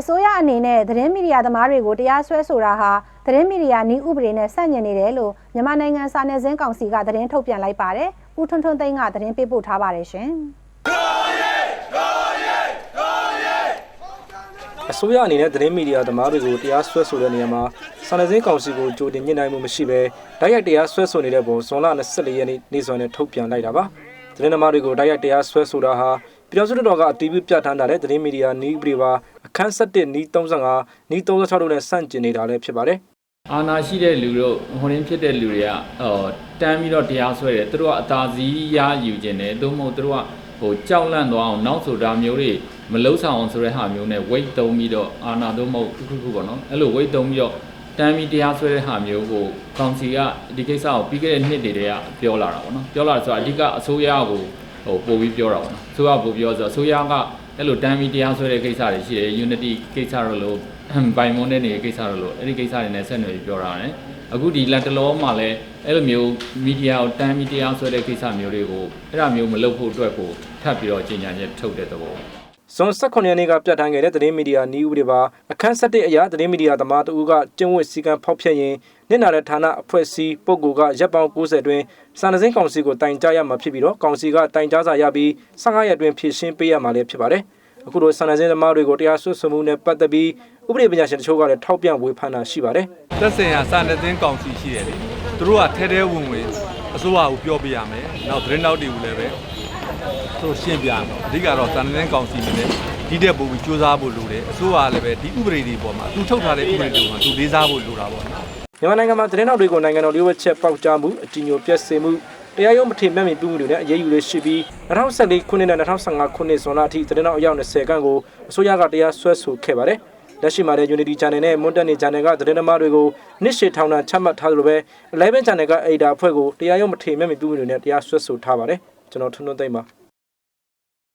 အစိုးရအနေနဲ့သတင်းမီဒီယာသမားတွေကိုတရားစွဲဆိုတာဟာသတင်းမီဒီယာနှီးဥပဒေနဲ့ဆန့်ကျင်နေတယ်လို့မြန်မာနိုင်ငံစာနယ်ဇင်းကောင်စီကသတင်းထုတ်ပြန်လိုက်ပါတယ်။ဦးထွန်းထွန်းသိန်းကသတင်းပေးပို့ထားပါတယ်ရှင်။အစိုးရအနေနဲ့သတင်းမီဒီယာသမားတွေကိုတရားစွဲဆိုတဲ့နေရာမှာစာနယ်ဇင်းကောင်စီကိုကြိုတင်ညှိနှိုင်းမှုမရှိဘဲတိုက်ရိုက်တရားစွဲဆိုနေတဲ့ပုံဇွန်လ24ရက်နေ့နေ့စွဲနဲ့ထုတ်ပြန်လိုက်တာပါသတင်းသမားတွေကိုတိုက်ရိုက်တရားစွဲဆိုတာဟာပြည်တော်စုတော်ကအတီးပြုပြဋ္ဌာန်းထားတဲ့သတင်းမီဒီယာနီးဥပဒေပါ အခန်း7နီး35နီး36တို့နဲ့ဆန့်ကျင်နေတာလည်းဖြစ်ပါတယ်အာနာရှိတဲ့လူတို့ဟိုရင်းဖြစ်တဲ့လူတွေကဟောတန်းပြီးတော့တရားစွဲတယ်သူတို့ကအသာစီးရယူခြင်းတယ်သို့မဟုတ်သူတို့ကဟိုကြောက်လန့်သွားအောင်နောက်ဆိုတာမျိုးတွေမလုံးဆောင်အောင်ဆိုတဲ့ဟာမျိုးနဲ့ weight သုံးပြီးတော့အာနာသို့မဟုတ်တစ်ခုခုပေါ့နော်အဲ့လို weight သုံးပြီးတော့တန်းပြီးတရားစွဲတဲ့ဟာမျိုးကိုကောင်စီကဒီကိစ္စကိုပြီးခဲ့တဲ့နှစ်တွေတည်းကပြောလာတာပေါ့နော်ပြောလာတယ်ဆိုတာအဓိကအစိုးရကိုဟိုပို့ပြီးပြောတာပေါ့နော်အစိုးရပို့ပြောဆိုအစိုးရက အဲ့လိုတန်းပြီးတရားစွဲတဲ့ကိစ္စတွေရှိတယ် unity ကိစ္စတို့လို့ဘိုင်မွန်တဲ့နေကိစ္စတို့လို့အဲ့ဒီကိစ္စတွေနဲ့ဆက်နွယ်ပြီးပြောတာ ਨੇ အခုဒီလက်တလောမှာလည်းအဲ့လိုမျိုးမီဒီယာကိုတန်းမီဒီယာဆွဲတဲ့ကိစ္စမျိုးတွေကိုအဲ့ဒါမျိုးမလုပ်ဖို့အတွက်ကိုထပ်ပြီးတော့ကြေညာချက်ထုတ်တဲ့သဘော ဇွန်18ရက်နေ့ကပြဋ္ဌာန်းခဲ့တဲ့သတင်းမီဒီယာနီးဥပဒေပါအခန်း7အရာသတင်းမီဒီယာသမားတဦးကကျင့်ဝတ်စည်းကမ်းဖောက်ဖျက်ရင်နစ်နာတဲ့ဌာနအဖွဲ့အစည်းပုဂ္ဂိုလ်ကရပ်ပေါင်း90အတွင်းစာနယ်ဇင်းကောင်စီကိုတိုင်ကြားရမှာဖြစ်ပြီးတော့ကောင်စီကတိုင်ကြားစာရပြီး15ရက်အတွင်းဖြည့်ရှင်းပေးရမှာလည်းဖြစ်ပါတယ်။အခုလိုစာနယ်ဇင်းသမားတွေကိုတရားစွဲဆိုမှုနဲ့ပတ်သက်ပြီးဥပဒေပညာရှင်တချို့ကလည်းထောက်ပြဝေဖန်တာရှိပါတယ်။သက်ဆိုင်ရာစာနယ်ဇင်းကောင်စီရှိတယ်လေသူတို့ကထဲထဲဝင်ဝင်အစိုးရကိုပြောပြရမယ်နောက်သတင်းတောက်တွေကိုလည်းပဲ သူတို့ရှင်းပြရမယ်အဓိကတော့စာနယ်ဇင်းကောင်စီနဲ့ဒီတဲ့ပုံပြီးစူးစမ်းဖို့လိုတယ်အစိုးရကလည်းပဲဒီဥပဒေတွေပေါ်မှာသူထုတ်ထားတဲ့ဥပဒေတွေမှာသူလေးစားဖို့လိုတာပေါ့နော်မြန်မာနိုင်ငံမှာသတင်းတော်တွေကိုနိုင်ငံတော်လျှို့ဝှက်ချက်ပေါက်ကြားမှုအကြီးအကျယ်ပြည့်စုံမှုတရားရုံးမထေမဲ့မြင်ပြုမှုတွေနဲ့အရေးယူလေးရှိပြီး2014ခုနှစ်နဲ့2015ခုနှစ်ဇွန်လအထိသတင်းတော်အယောက်20ခန့်ကိုအစိုးရကတရားစွဲဆိုခဲ့ပါတယ်။လက်ရှိမှာလည်း Unity Channel နဲ့ Montana Channel ကသတင်းသမားတွေကိုနှစ်ရှည်ထောင်ဒဏ်ချမှတ်ထားသလိုပဲ11 Channel က Ada အဖွဲ့ကိုတရားရုံးမထေမဲ့မြင်ပြုမှုတွေနဲ့တရားစွဲဆိုထားပါတယ်။ ကျွန်တော်ထွန်းထွန်းသိမ့်ပါ